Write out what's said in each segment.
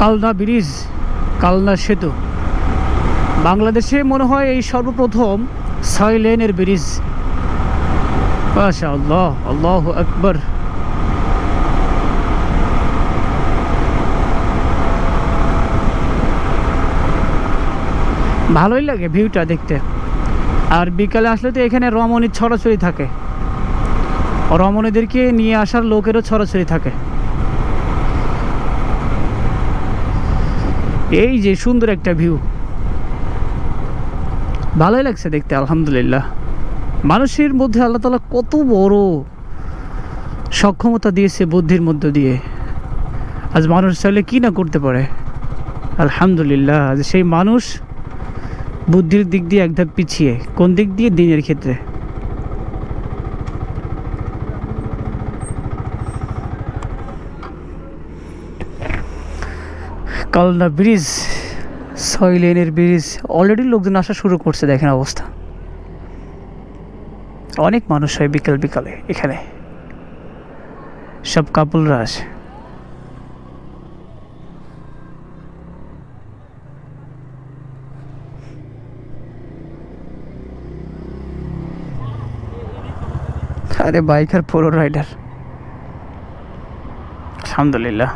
Kalna bridge Kalna সেতু। বাংলাদেশে মনে হয় এই সর্বপ্রথম ছয় লেনের ব্রিজ। আল্লাহ আল্লাহ আকবর। ভালোই লাগে ভিউটা দেখতে। আর বিকালে আসলে তো এখানে রমণীর ছড়াছড়ি থাকে। রমণীদেরকে নিয়ে আসার লোকেরও ছড়াছড়ি থাকে। এই যে সুন্দর একটা ভিউ ভালোই লাগছে দেখতে, আলহামদুলিল্লাহ। মানুষের মধ্যে আল্লাহ তালা কত বড় সক্ষমতা দিয়েছে বুদ্ধির মধ্য দিয়ে। আজ মানুষ চাইলে কি না করতে পারে? আলহামদুলিল্লাহ, আজ সেই মানুষ বুদ্ধির দিক দিয়ে একধাপ পিছিয়ে, কোন দিক দিয়ে? দিনের ক্ষেত্রে। কালনা ব্রিজ, ছয় লেনের ব্রিজ অলরেডি লোকজন আসা শুরু করছে, দেখেন অবস্থা। অনেক মানুষ হয় বিকেল বিকালে এখানে। সব কাপলরা আসে আরে বাইক আর পুরো রাইডার। আলহামদুলিল্লাহ।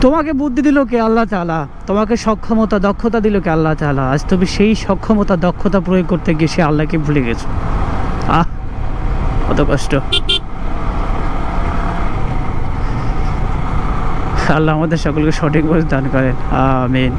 তোমাকে বুদ্ধি দিল কে আল্লাহ তালা তোমাকে সক্ষমতা, দক্ষতা দিল কে আল্লাহ তালা আজ তুমি সেই সক্ষমতা, দক্ষতা প্রয়োগ করতে গিয়ে সে আল্লাহকে ভুলে গেছো। আহ, কত কষ্ট। আল্লাহ আমাদের সকলকে সঠিক বোঝ দান করেন। আমিন।